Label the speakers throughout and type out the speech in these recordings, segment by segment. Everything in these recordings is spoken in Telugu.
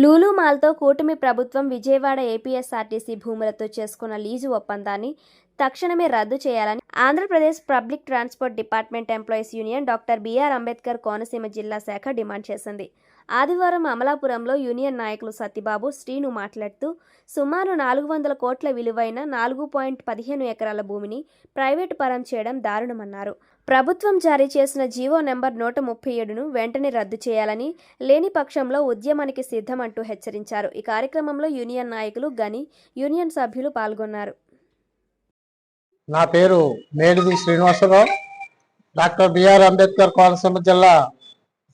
Speaker 1: లూలు మాల్తో కూటమి ప్రభుత్వం విజయవాడ ఏపీఎస్ఆర్టీసీ భూములతో చేసుకున్న లీజు ఒప్పందాన్ని తక్షణమే రద్దు చేయాలని Andhra Pradesh public transport department employees union doctor BR Ambedkar Konaseema జిల్లా శాఖ డిమాండ్ చేసింది. ఆదివారం అమలాపురంలో యూనియన్ నాయకులు సత్యబాబు శ్రీను మాట్లాడుతూ సుమారు నాలుగు వందల కోట్ల విలువైన నాలుగు పాయింట్ పదిహేను ఎకరాల భూమిని ప్రైవేటు పరం చేయడం దారుణమన్నారు. ప్రభుత్వం జారీ చేసిన జీవో నెంబర్ నూట ముప్పై ఏడును వెంటనే రద్దు చేయాలని లేని పక్షంలో ఉద్యమానికి సిద్ధమంటూ హెచ్చరించారు. ఈ కార్యక్రమంలో యూనియన్ నాయకులు గని యూనియన్ సభ్యులు పాల్గొన్నారు.
Speaker 2: నా పేరు మేడిది శ్రీనివాసరావు. డాక్టర్ బిఆర్ అంబేద్కర్ కోనసీమ జిల్లా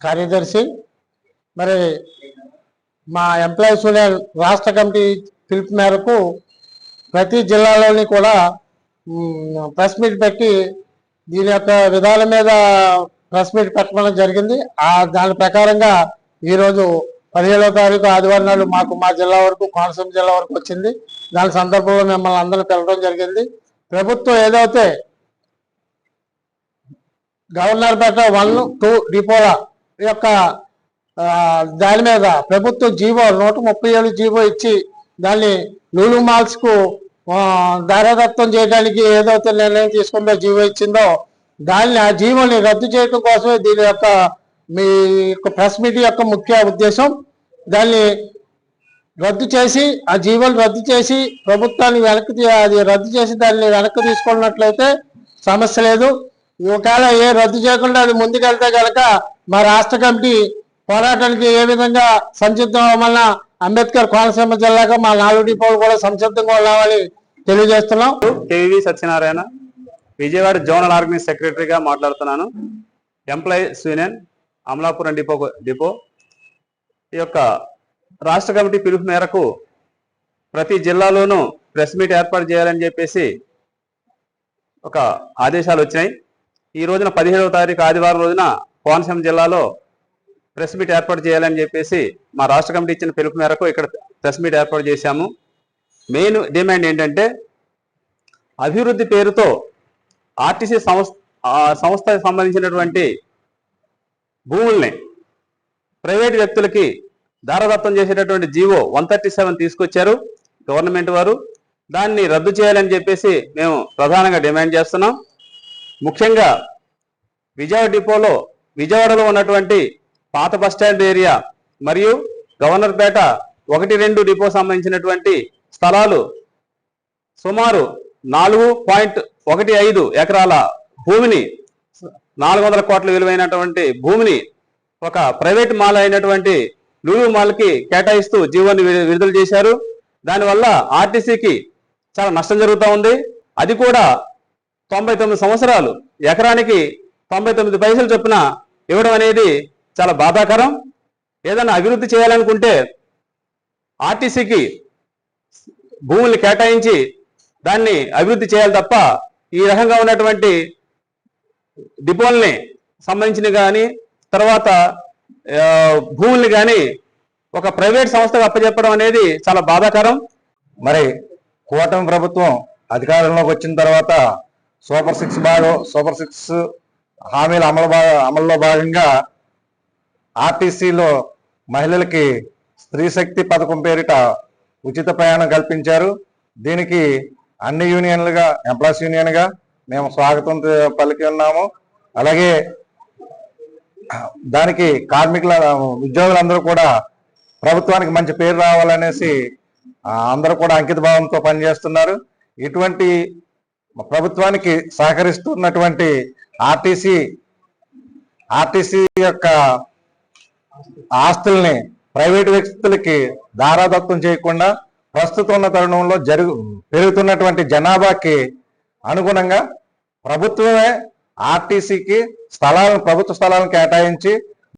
Speaker 2: కార్యదర్శి. మరి మా ఎంప్లాయీస్ యూనియన్ రాష్ట్ర కమిటీ పిలుపు మేరకు ప్రతి జిల్లాలోని కూడా ప్రెస్ మీట్ పెట్టి దీని యొక్క విధాల మీద ప్రెస్ మీట్ పెట్టడం జరిగింది. ఆ దాని ప్రకారంగా ఈరోజు పదిహేడవ తారీఖు ఆదివారం నాడు మాకు మా జిల్లా వరకు కోనసీమ జిల్లా వరకు వచ్చింది. దాని సందర్భంలో మిమ్మల్ని అందరూ పిలవడం జరిగింది. ప్రభుత్వం ఏదైతే గవర్నర్ పేట వన్ టూ డిపోల యొక్క దాని మీద ప్రభుత్వం జీవో నూట ముప్పై ఏడు జీవో ఇచ్చి దాన్ని లూలు మాల్స్కు ఆ, చేయడానికి ఏదైతే నిర్ణయం తీసుకుందో జీవో ఇచ్చిందో దాన్ని ఆ జీవోని రద్దు చేయడం కోసమే దీని యొక్క మీ యొక్క ప్రెస్ మీట్ యొక్క ముఖ్య ఉద్దేశం. దాన్ని రద్దు చేసి ఆ జీవోలు రద్దు చేసి ప్రభుత్వాన్ని వెనక్కి తీ- అది రద్దు చేసి దాన్ని వెనక్కి తీసుకున్నట్లయితే సమస్య లేదు. ఒకవేళ ఏ రద్దు చేయకుండా అది ముందుకెళ్తే కనుక మా రాష్ట్ర కమిటీ పోరాటానికి ఏ విధంగా సంసిద్ధం అవ్వమన్న అంబేద్కర్ కోనసీమ జిల్లాగా మా నాలుగు డిపోలు కూడా సంసిద్ధంగా ఉన్నామని తెలియజేస్తున్నాం.
Speaker 3: TV Satyanarayana Vijayawada zonal organise సెక్రటరీగా మాట్లాడుతున్నాను. Employees union Amalapuram depot depot. ఈ యొక్క రాష్ట్ర కమిటీ పిలుపు మేరకు ప్రతి జిల్లాలోనూ ప్రెస్ మీట్ ఏర్పాటు చేయాలని చెప్పేసి ఒక ఆదేశాలు వచ్చినాయి. ఈ రోజున పదిహేడవ తారీఖు ఆదివారం రోజున కోనసీమ జిల్లాలో ప్రెస్ మీట్ ఏర్పాటు చేయాలని చెప్పేసి మా రాష్ట్ర కమిటీ ఇచ్చిన పిలుపు మేరకు ఇక్కడ ప్రెస్ మీట్ ఏర్పాటు చేశాము. మెయిన్ డిమాండ్ ఏంటంటే అభివృద్ధి పేరుతో ఆర్టీసీ సంస్థ ఆ సంస్థకు సంబంధించినటువంటి భూముల్ని ప్రైవేట్ వ్యక్తులకి దారదత్తం చేసేటటువంటి జీవో వన్ థర్టీ సెవెన్ తీసుకొచ్చారు గవర్నమెంట్ వారు. దాన్ని రద్దు చేయాలని చెప్పేసి మేము ప్రధానంగా డిమాండ్ చేస్తున్నాం. ముఖ్యంగా విజయవాడ డిపోలో విజయవాడలో ఉన్నటువంటి పాత బస్టాండ్ ఏరియా మరియు గవర్నర్పేట ఒకటి రెండు డిపో సంబంధించినటువంటి స్థలాలు సుమారు నాలుగు పాయింట్ ఒకటి ఐదు ఎకరాల భూమిని నాలుగు వందల కోట్ల విలువైనటువంటి భూమిని ఒక ప్రైవేట్ మాల్ అయినటువంటి లూలు మాల్కి కేటాయిస్తూ జీవోని విడుదల చేశారు. దానివల్ల ఆర్టీసీకి చాలా నష్టం జరుగుతూ ఉంది. అది కూడా తొంభై తొమ్మిది సంవత్సరాలు ఎకరానికి తొంభై తొమ్మిది పైసలు చొప్పున ఇవ్వడం అనేది చాలా బాధాకరం. ఏదైనా అభివృద్ధి చేయాలనుకుంటే ఆర్టీసీకి భూముల్ని కేటాయించి దాన్ని అభివృద్ధి చేయాలి తప్ప ఈ రకంగా ఉన్నటువంటి డిపోల్ని సంబంధించిన కానీ తర్వాత భూముల్ని కానీ ఒక ప్రైవేట్ సంస్థకు అప్పచెప్పడం అనేది చాలా బాధాకరం.
Speaker 4: మరి కూటమి ప్రభుత్వం అధికారంలోకి వచ్చిన తర్వాత సూపర్ సిక్స్ భాగం సూపర్ సిక్స్ హామీల అమలు అమల్లో భాగంగా ఆర్టీసీలో మహిళలకి స్త్రీ శక్తి పథకం పేరిట ఉచిత ప్రయాణం కల్పించారు. దీనికి అన్ని యూనియన్లుగా ఎంప్లాయీస్ యూనియన్గా మేము స్వాగతం పలికి ఉన్నాము. అలాగే దానికి కార్మికుల ఉద్యోగులందరూ కూడా ప్రభుత్వానికి మంచి పేరు రావాలనేసి అందరూ కూడా అంకిత భావంతో పనిచేస్తున్నారు. ఇటువంటి ప్రభుత్వానికి సహకరిస్తున్నటువంటి ఆర్టీసీ ఆర్టీసీ యొక్క ఆస్తుల్ని ప్రైవేటు వ్యక్తులకి దారాదత్తం చేయకుండా ప్రస్తుతం ఉన్న తరుణంలో జరుగు పెరుగుతున్నటువంటి జనాభాకి అనుగుణంగా ప్రభుత్వమే ఆర్టీసీకి స్థలాలను ప్రభుత్వ స్థలాలను కేటాయించి